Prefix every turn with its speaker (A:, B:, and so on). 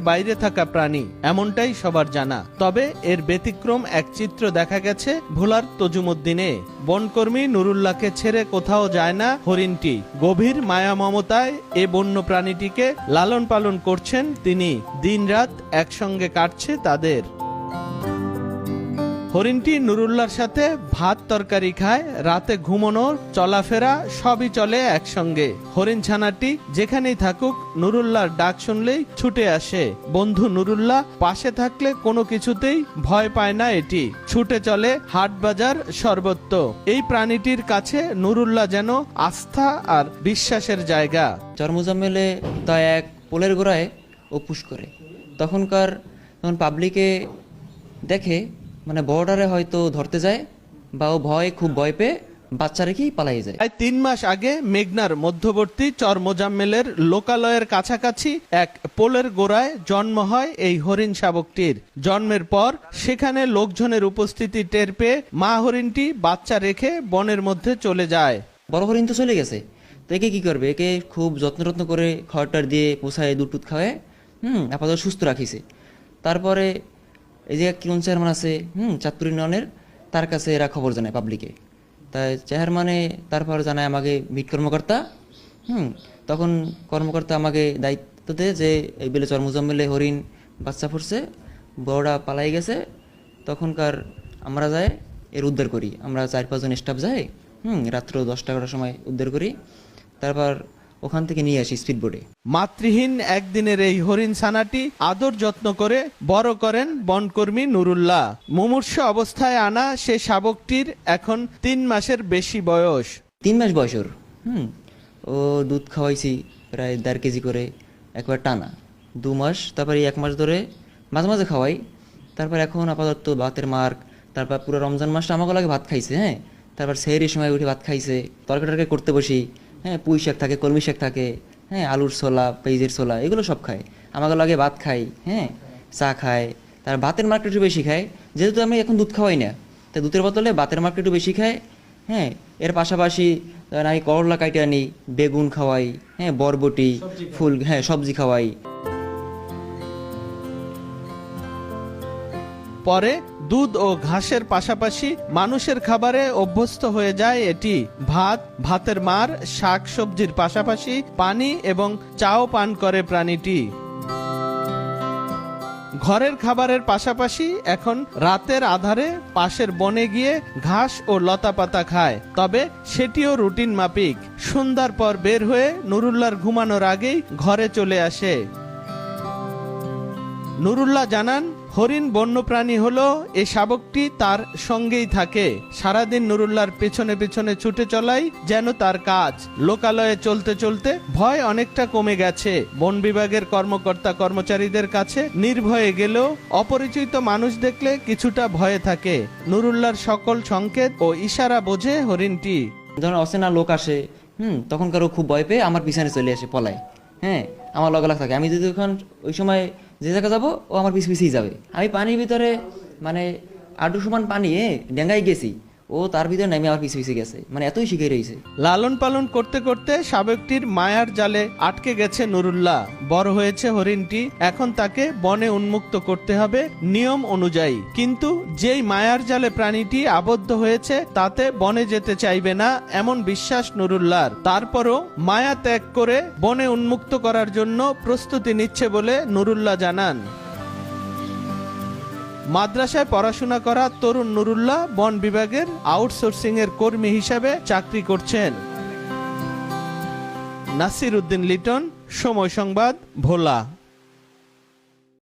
A: বাইরে থাকা প্রাণী, এমনটাই সবার জানা। তবে এর ব্যতিক্রম এক চিত্র দেখা গেছে ভোলার তজুমুদ্দিনে। বনকর্মী নুরুল্লাহকে ছেড়ে কোথাও যায় না হরিণটি। গভীর মায়া মমতায় এ বন্য প্রাণীটিকে লালন পালন করছেন তিনি। দিনরাত একসঙ্গে কাটছে তাদের। হরিণটি নুরুল্লার সাথে ভাত তরকারি খায়, রাতে ঘুমানোর চলাফেরা, সবই চলে একসঙ্গে। হরিণ ছানাটি যেখানেই থাকুক নুরুল্লার ডাক শুনলেই ছুটে আসে। বন্ধু নুরুল্লাহ, পাশে থাকলে কোনো কিছুতেই ভয় পায় না এটি। ছুটে চলে হাট বাজার সর্বত্র। এই প্রাণীটির কাছে নুরুল্লাহ যেন আস্থা আর বিশ্বাসের জায়গা।
B: চরমুজাম্মেলে তা এক পোলের গোড়ায় পুশ করে। তখনকার তখন পাবলিকে দেখে মানে বর্ডারে হয়তো ধরতে যায় বা ও ভয় খুব ভয় পেয়ে বাচ্চা রেখেই পালাই যায়।
A: প্রায় তিন মাস আগে মেঘনার মধ্যবর্তী চর মোজাম্মেলের লোকালয়ের কাছাকাছি এক পোলের গোড়ায় জন্ম হয় এই হরিণ শাবকটির। জন্মের পর সেখানে লোকজনের উপস্থিতি টের পেয়ে মা হরিণটি বাচ্চা রেখে বনের মধ্যে চলে যায়।
B: বড় হরিণ তো চলে গেছে। তো একে কি করবে? একে খুব যত্ন রত্ন করে খাওয়াটার দিয়ে পোষায় দুধ টুধ খাওয়ায় হুম আপাতত সুস্থ রাখিছে। তারপরে এই যে কিরণ চেয়ারম্যান আছে, হুম, চাঁদপুর ইউনিয়নের, তার কাছে এরা খবর জানায় পাবলিকে তাই চেয়ারম্যানে তারপর জানায় আমাকে মিট কর্মকর্তা, হুম, তখন কর্মকর্তা আমাকে দায়িত্ব দেয় যে, এই বেলে চরমুজম্মেলে হরিণ বাচ্চা ফুটছে, বড়রা পালাই গেছে, তখনকার আমরা যাই, এর উদ্ধার করি। আমরা চার পাঁচজন স্টাফ যাই, হুম, রাত্র দশটা এগারোটার সময় উদ্ধার করি। তারপর ওখান থেকে নিয়ে আসি স্পিড বোটে
A: মাতৃহীন একদিনের এই হরিণ ছানাটি আদর যত্ন করে বড় করেন বনকর্মী নুরুল্লাহ। মুমূর্ষ অবস্থায় আনা সে শাবকটির এখন তিন মাসের বেশি বয়স।
B: তিন মাস বয়স ওর। হুম ও দুধ খাওয়াইছি প্রায় দেড় কেজি করে একবার টানা। দু মাস তারপরে এক মাস ধরে মাঝে মাঝে খাওয়াই। তারপর এখন আপাতত ভাতের মার্ক তারপর পুরো রমজান মাসটা আমাকে লাগে ভাত খাইছে হ্যাঁ? তারপর সেহরির সময় উঠে ভাত খাইছে তরকারি টরকারি করতে বসি। হ্যাঁ পুঁই শাক থাকে কলমি শাক থাকে হ্যাঁ আলুর ছোলা পেঁয়াজের ছোলা এগুলো সব খায়। আমাকে লাগে ভাত খাই হ্যাঁ চা খায় তার ভাতের মার্কেট একটু বেশি খায়। যেহেতু আমি এখন দুধ খাওয়াই না তাই দুধের বদলে ভাতের মার্কেট একটু বেশি খায় হ্যাঁ এর পাশাপাশি আমি করলা কাইটে আনি বেগুন খাওয়াই হ্যাঁ বরবটি ফুল হ্যাঁ সবজি খাওয়াই।
A: পরে দুধ ও ঘাসের পাশাপাশি মানুষের খাবারে অভ্যস্ত হয়ে যায় এটি। ভাত, ভাতের মার, শাক সবজির পাশাপাশি পানি এবং চাও পান করে প্রাণীটি। ঘরের খাবারের পাশাপাশি এখন রাতের আধারে পাশের বনে গিয়ে ঘাস ও লতাপাতা খায়। তবে সেটিও রুটিন মাপিক সন্ধ্যার পর বের হয়ে নুরুল্লাহর ঘুমানোর আগেই ঘরে চলে আসে। নুরুল্লাহ জানান হরিণ বন্যপ্রাণী হলো, এ শাবকটি তার সঙ্গেই থাকে। সারাদিন নুরুল্লার পেছনে পেছনে ছুটে চলাই যেন তার কাজ। লোকালয়ে চলতে চলতে ভয় অনেকটা কমে গেছে। বন বিভাগের কর্মকর্তা কর্মচারীদের কাছে নির্ভয়ে গেলেও অপরিচিত মানুষ দেখলে কিছুটা ভয়ে থাকে। নুরুল্লাহর সকল সংকেত ও ইশারা বোঝে হরিণটি।
B: ধরেন অচেনা লোক আসে, হুম তখনকারও খুব ভয় পেয়ে আমার পিছনে চলে আসে, পলায়। হ্যাঁ আমার লগে লাগ থাকে। আমি যদি ওখান ওই সময় যে জায়গা যাব, ও আমার পিছু পিছিয়ে যাবে। আমি পানির ভিতরে মানে আটু সমান পানি ডেঙ্গাই গেছি। ও তার ভিতরে নেমে আমার পিছু পিছিয়ে গেছে। মানে এতই শিখে রয়েছে।
A: লালন পালন করতে করতে শাবকটির মায়ার জালে আটকে গেছে নুরুল্লাহ। বড় হয়েছে হরিণটি। এখন তাকে বনে উন্মুক্ত করতে হবে নিয়ম অনুযায়ী। কিন্তু যেই মায়ার জালে প্রাণীটি আবদ্ধ হয়েছে, তাতে বনে যেতে চাইবে না এমন বিশ্বাস নুরুল্লাহর। তারপরও মায়া ত্যাগ করে বনে উন্মুক্ত করার জন্য প্রস্তুতি নিচ্ছে বলে নুরুল্লাহ জানান। মাদ্রাসায় পড়াশোনা করা তরুণ নুরুল্লাহ বন বিভাগের আউটসোর্সিং এর কর্মী হিসাবে চাকরি করছেন। নাসির উদ্দিন লিটন, সময় সংবাদ, ভোলা।